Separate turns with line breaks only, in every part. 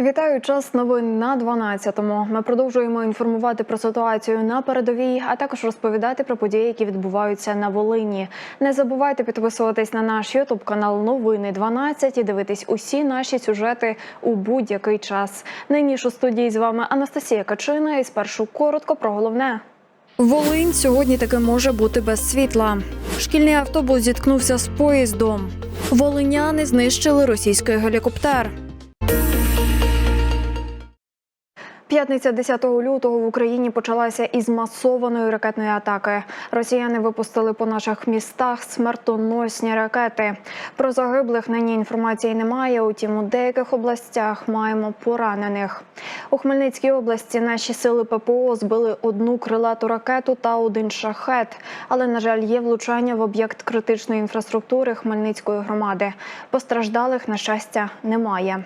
Вітаю час новин на 12-му. Ми продовжуємо інформувати про ситуацію на передовій, а також розповідати про події, які відбуваються на Волині. Не забувайте підписуватись на наш Ютуб канал Новини 12 і дивитись усі наші сюжети у будь-який час. Нині ж у студії з вами Анастасія Качина. І спершу коротко про головне. Волинь сьогодні таки може бути без світла. Шкільний автобус зіткнувся з поїздом. Волиняни знищили російський гелікоптер. П'ятниця 10 лютого в Україні почалася із масованої ракетної атаки. Росіяни випустили по наших містах смертоносні ракети. Про загиблих нині інформації немає. Утім, у деяких областях маємо поранених. У Хмельницькій області наші сили ППО збили одну крилату ракету та один шахет. Але на жаль, є влучання в об'єкт критичної інфраструктури Хмельницької громади. Постраждалих на щастя немає.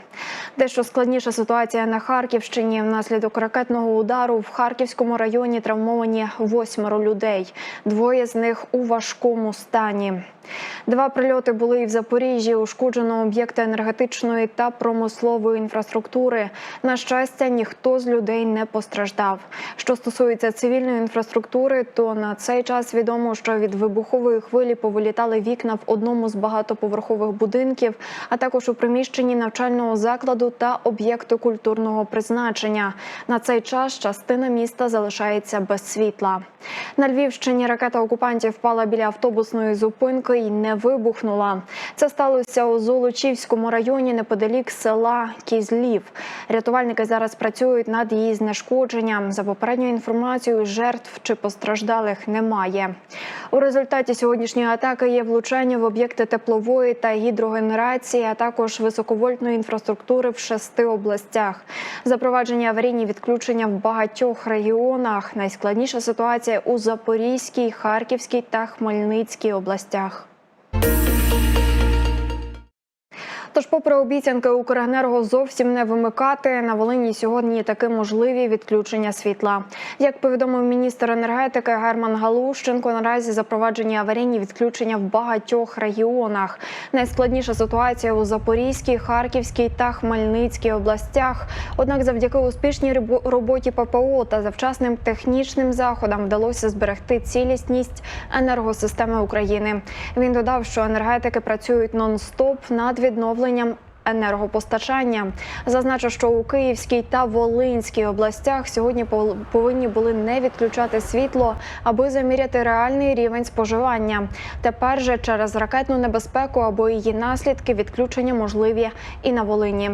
Дещо складніша ситуація на Харківщині. Внаслідок ракетного удару в Харківському районі травмовані восьмеро людей. Двоє з них у важкому стані. Два прильоти були і в Запоріжжі. Ушкоджено об'єкти енергетичної та промислової інфраструктури. На щастя, ніхто з людей не постраждав. Що стосується цивільної інфраструктури, то на цей час відомо, що від вибухової хвилі повилітали вікна в одному з багатоповерхових будинків, а також у приміщенні навчального закладу та об'єкту культурного призначення. На цей час частина міста залишається без світла. На Львівщині ракета окупантів впала біля автобусної зупинки і не вибухнула. Це сталося у Золочівському районі неподалік села Кізлів. Рятувальники зараз працюють над її знешкодженням. За попередньою інформацією, жертв чи постраждалих немає. У результаті сьогоднішньої атаки є влучання в об'єкти теплової та гідрогенерації, а також високовольтної інфраструктури в шести областях. Запровадження аварійні відключення в багатьох регіонах. Найскладніша ситуація у Запорізькій, Харківській та Хмельницькій областях. Тож, попри обіцянки Укренерго зовсім не вимикати, на Волині сьогодні таки можливі відключення світла. Як повідомив міністр енергетики Герман Галущенко, наразі запроваджені аварійні відключення в багатьох регіонах. Найскладніша ситуація у Запорізькій, Харківській та Хмельницькій областях. Однак, завдяки успішній роботі ППО та завчасним технічним заходам вдалося зберегти цілісність енергосистеми України. Він додав, що енергетики працюють нон-стоп над відновленням енергопостачання. Зазначу, що у Київській та Волинській областях сьогодні пов- повинні були не відключати світло, аби заміряти реальний рівень споживання. Тепер же через ракетну небезпеку або її наслідки відключення можливі і на Волині.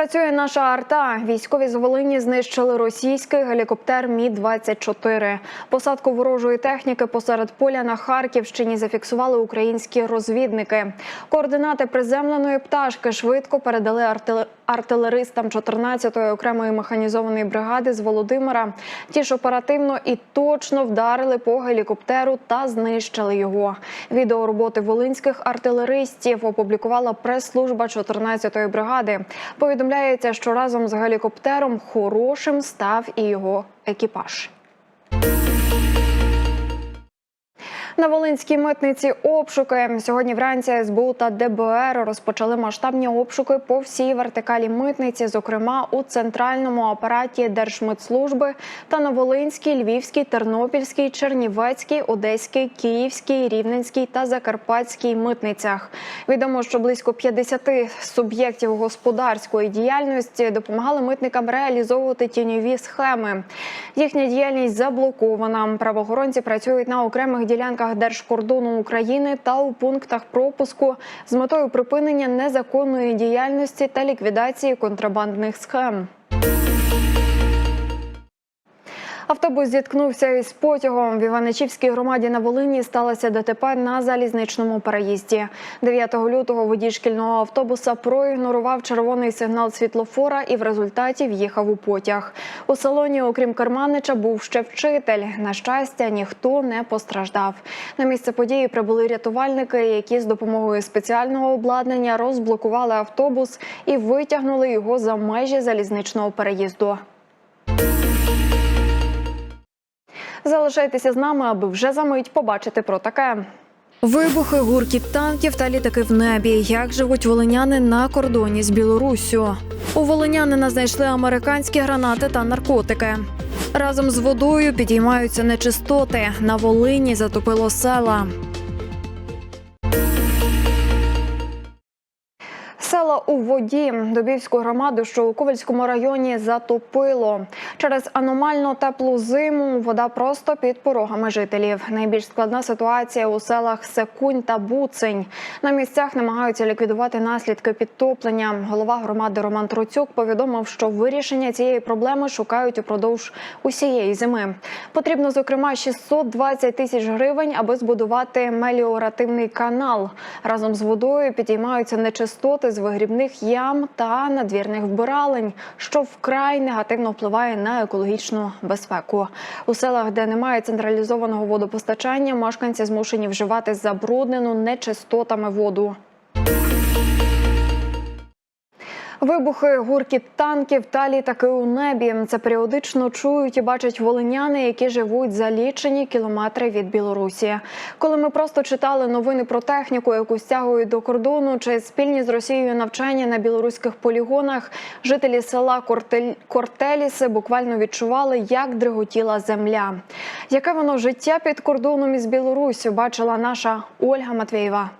Працює наша арта. Військові з Волині знищили російський гелікоптер Мі 24 Посадку ворожої техніки посеред поля на Харківщині зафіксували українські розвідники. Координати приземленої пташки швидко передали артиле- артилеристам 14-ї окремої механізованої бригади з Володимира. Ті ж оперативно і точно вдарили по гелікоптеру та знищили його. Відео роботи волинських артилеристів опублікувала прес-служба 14-ї бригади. Повідомляється, що разом з гелікоптером хорошим став і його екіпаж. На Волинській митниці обшуки сьогодні вранці СБУ та ДБР розпочали масштабні обшуки по всій вертикалі митниці, зокрема у центральному апараті Держмитслужби та на Волинській, Львівській, Тернопільській, Чернівецькій, Одеській, Київській, Рівненській та Закарпатській митницях. Відомо, що близько 50 суб'єктів господарської діяльності допомагали митникам реалізовувати тіньові схеми. Їхня діяльність заблокована. Правоохоронці працюють на окремих ділянках держкордону України та у пунктах пропуску з метою припинення незаконної діяльності та ліквідації контрабандних схем. Автобус зіткнувся із потягом. В Іваничівській громаді на Волині сталося ДТП на залізничному переїзді. 9 лютого водій шкільного автобуса проігнорував червоний сигнал світлофора і в результаті в'їхав у потяг. У салоні, окрім керманича, був ще вчитель. На щастя, ніхто не постраждав. На місце події прибули рятувальники, які з допомогою спеціального обладнання розблокували автобус і витягнули його за межі залізничного переїзду. Залишайтеся з нами, аби вже за мить побачити про таке. Вибухи, гуркіт танків та літаки в небі. Як живуть волиняни на кордоні з Білоруссю? У волинянина знайшли американські гранати та наркотики. Разом з водою підіймаються нечистоти. На Волині затопило села. Села у воді Добівську громаду, що у Ковальському районі, затопило через аномально теплу зиму. Вода просто під порогами жителів. Найбільш складна ситуація у селах Секунь та Буцень. На місцях намагаються ліквідувати наслідки підтоплення. Голова громади Роман Троцюк повідомив, що вирішення цієї проблеми шукають упродовж усієї зими. Потрібно зокрема 620 тисяч гривень, аби збудувати меліоративний канал. Разом з водою підіймаються нечистоти з вигрібних ям та надвірних вбиралень, що вкрай негативно впливає на екологічну безпеку. У селах, де немає централізованого водопостачання, мешканці змушені вживати забруднену нечистотами воду. Вибухи, гуркіт танків та літаки у небі. Це періодично чують і бачать волиняни, які живуть за лічені кілометри від Білорусі. Коли ми просто читали новини про техніку, яку стягують до кордону, чи спільні з Росією навчання на білоруських полігонах, жителі села Кортель... Кортеліси буквально відчували, як дриготіла земля. Яке воно життя під кордоном із Білоруссю бачила наша Ольга Матвєєва.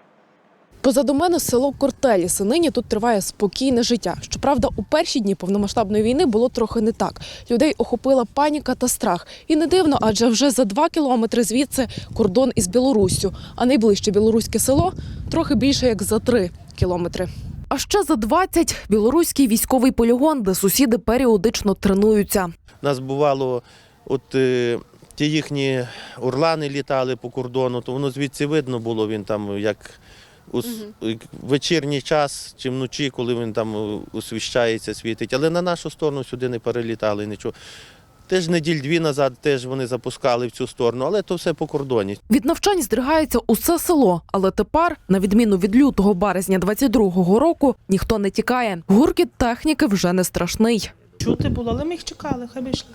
Позаду мене село Кортеліси. Нині тут триває спокійне життя. Щоправда, у перші дні повномасштабної війни було трохи не так. Людей охопила паніка та страх. І не дивно, адже вже за два кілометри звідси кордон із Білоруссю, а найближче білоруське село трохи більше як за три кілометри. А ще за 20 – білоруський військовий полігон, де сусіди періодично тренуються.
нас бувало, от е, ті їхні орлани літали по кордону, то воно звідси видно було, він там як у вечірній час чи вночі, коли він там освіщається, світить. Але на нашу сторону сюди не перелітали нічого. Теж неділь дві назад теж вони запускали в цю сторону, але то все по кордоні.
Від навчань здригається усе село, але тепер, на відміну від лютого березня 22-го року, ніхто не тікає. Гуркіт техніки вже не страшний.
Чути було, але ми їх чекали, хай би йшли.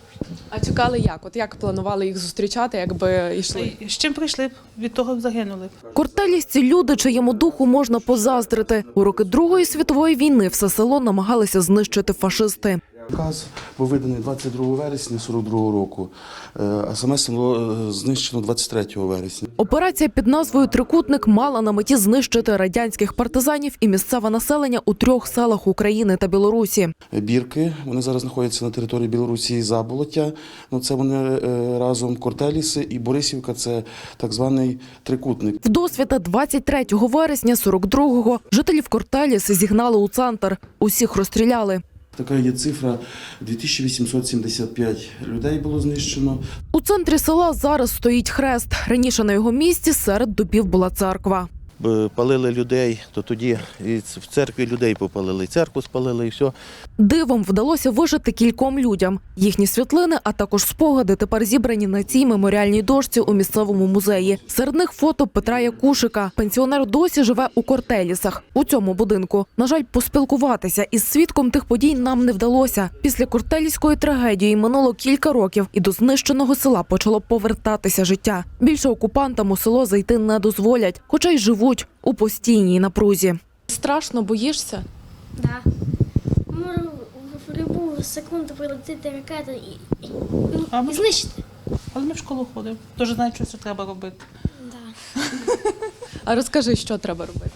А чекали як? От як планували їх зустрічати, якби йшли?
З чим прийшли, б, від того б загинули. б.
ці люди, чиєму духу можна позаздрити. У роки Другої світової війни все село намагалися знищити фашисти.
Наказ був виданий 22 вересня 42 року, е, а саме село е, знищено 23 вересня.
Операція під назвою Трикутник мала на меті знищити радянських партизанів і місцеве населення у трьох селах України та Білорусі.
Бірки вони зараз знаходяться на території Білорусі і Заболоття. Ну це вони е, разом Кортеліси і Борисівка. Це так званий трикутник.
Вдосвіта 23 вересня 42-го жителів Кортеліс зігнали у центр. Усіх розстріляли.
Така є цифра: 2875 людей було знищено.
У центрі села зараз стоїть хрест. Раніше на його місці серед дубів була церква.
Палили людей, то тоді і в церкві людей попалили, і церкву спалили, і все.
Дивом вдалося вижити кільком людям. Їхні світлини, а також спогади тепер зібрані на цій меморіальній дошці у місцевому музеї. Серед них фото Петра Якушика. Пенсіонер досі живе у Кортелісах у цьому будинку. На жаль, поспілкуватися із свідком тих подій нам не вдалося. Після кортеліської трагедії минуло кілька років, і до знищеного села почало повертатися життя. Більше окупантам у село зайти не дозволять, хоча й живуть у постійній напрузі. Страшно боїшся?
Да. Можу в будь-яку секунду прилетіти ракета і, і, ну,
А ми-
і знищити.
Але ми в школу ходимо, дуже знають, що це треба робити.
Да.
А розкажи, що треба робити.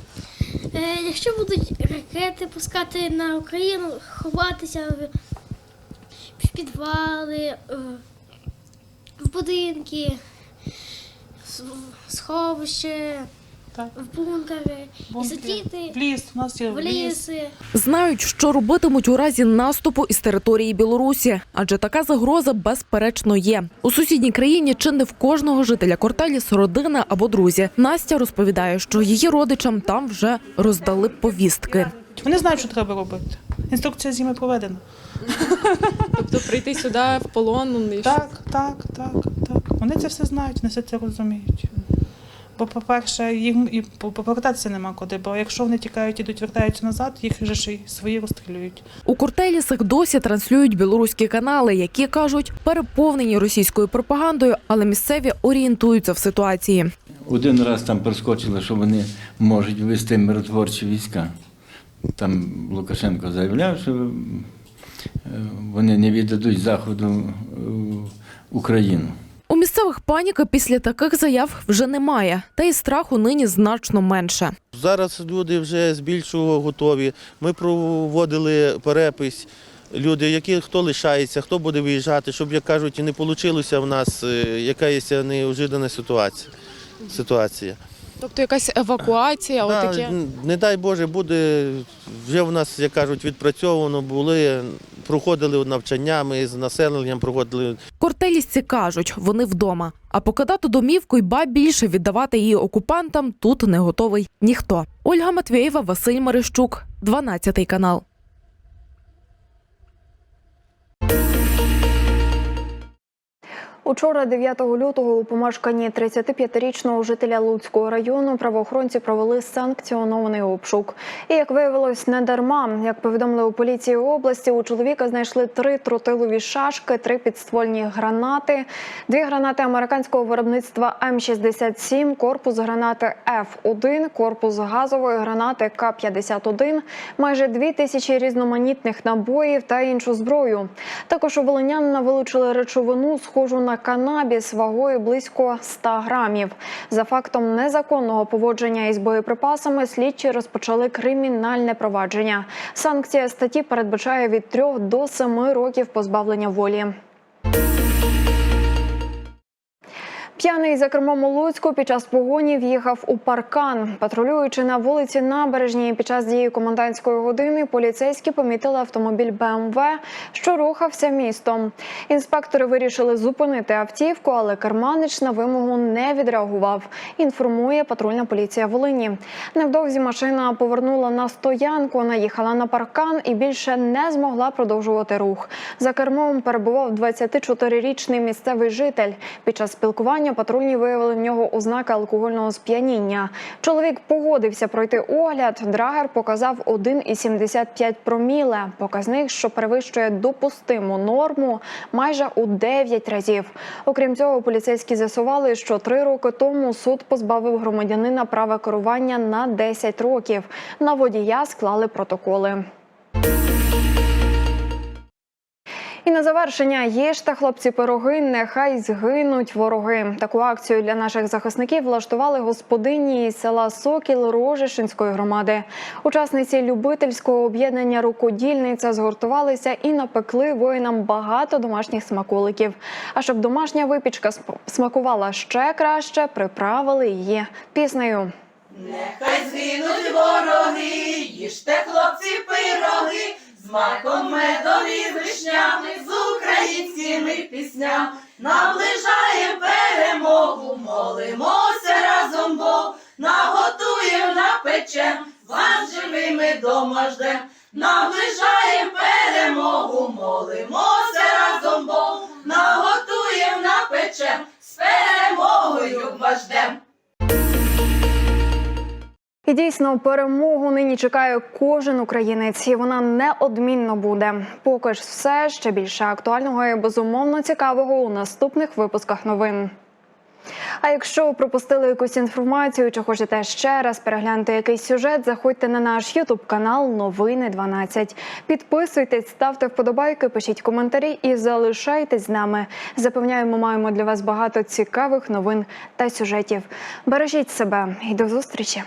Е, якщо будуть ракети пускати на Україну, ховатися в, підвали, е, в будинки, в сховище,
Так.
в бункери, і сидіти
В ліс, у нас є
в ліси.
Знають, що робитимуть у разі наступу із території Білорусі, адже така загроза безперечно є. У сусідній країні чи не в кожного жителя Кортеліс родина або друзі. Настя розповідає, що її родичам там вже роздали повістки.
Вони знають, що треба робити. Інструкція зими проведена.
Тобто прийти сюди в полон
Так, так, так, так. Вони це все знають, вони все це розуміють. Бо, по-перше, їм і по- повертатися нема куди, бо якщо вони тікають, ідуть, вертаються назад, їх вже ж і свої розстрілюють.
У Кортелісах досі транслюють білоруські канали, які кажуть переповнені російською пропагандою, але місцеві орієнтуються в ситуації.
Один раз там проскочило, що вони можуть ввести миротворчі війська. Там Лукашенко заявляв, що е, вони не віддадуть Заходу е, Україну.
Місцевих паніка після таких заяв вже немає, та й страху нині значно менше.
Зараз люди вже збільшого готові. Ми проводили перепис. Люди, які хто лишається, хто буде виїжджати, щоб, як кажуть, і не вийшло в нас е, якась неожидана ситуація. ситуація.
Тобто якась евакуація,
Да,
отаке.
Не дай Боже, буде вже в нас, як кажуть, відпрацьовано були, проходили навчання, ми з населенням проходили
Кортелісці кажуть, вони вдома. А покидати домівку й ба більше віддавати її окупантам тут не готовий ніхто. Ольга Матвєєва, Василь Мерещук, 12 канал.
Учора, 9 лютого, у помешканні 35-річного жителя Луцького району правоохоронці провели санкціонований обшук. І як виявилось, не дарма. Як повідомили у поліції області, у чоловіка знайшли три тротилові шашки, три підствольні гранати, дві гранати американського виробництва М67, корпус гранати Ф1, корпус газової гранати К-51, майже дві тисячі різноманітних набоїв та іншу зброю. Також у волинянина вилучили речовину, схожу на канабіс вагою близько 100 грамів. За фактом незаконного поводження із боєприпасами слідчі розпочали кримінальне провадження. Санкція статті передбачає від 3 до 7 років позбавлення волі. П'яний за кермом у Луцьку під час погоні в'їхав у паркан. Патрулюючи на вулиці Набережній під час дії комендантської години, поліцейські помітили автомобіль БМВ, що рухався містом. Інспектори вирішили зупинити автівку, але керманич на вимогу не відреагував. Інформує патрульна поліція Волині. Невдовзі машина повернула на стоянку, наїхала на паркан і більше не змогла продовжувати рух. За кермом перебував 24-річний місцевий житель. Під час спілкування патрульні виявили в нього ознаки алкогольного сп'яніння. Чоловік погодився пройти огляд. Драгер показав 1,75 проміле. Показник, що перевищує допустиму норму майже у 9 разів. Окрім цього, поліцейські з'ясували, що три роки тому суд позбавив громадянина права керування на 10 років. На водія склали протоколи. На завершення їжте, хлопці, пироги, нехай згинуть вороги. Таку акцію для наших захисників влаштували господині із села Сокіл Рожешинської громади. Учасниці любительського об'єднання рукодільниця згуртувалися і напекли воїнам багато домашніх смаколиків. А щоб домашня випічка смакувала ще краще, приправили її піснею.
Нехай згинуть вороги, їжте, хлопці, пироги, з маком медом і вишнями, з українськими піснями. Наближаєм перемогу, молимося разом Бог, наготуєм, напечем, вас живими дома ждем. Наближаєм перемогу, молимося разом Бог, наготуєм, напечем, з перемогою ждем.
І дійсно перемогу нині чекає кожен українець, і вона неодмінно буде. Поки ж все ще більше актуального і безумовно цікавого у наступних випусках новин. А якщо пропустили якусь інформацію чи хочете ще раз переглянути якийсь сюжет, заходьте на наш Ютуб канал Новини 12. Підписуйтесь, ставте вподобайки, пишіть коментарі і залишайтесь з нами. Запевняємо, маємо для вас багато цікавих новин та сюжетів. Бережіть себе і до зустрічі.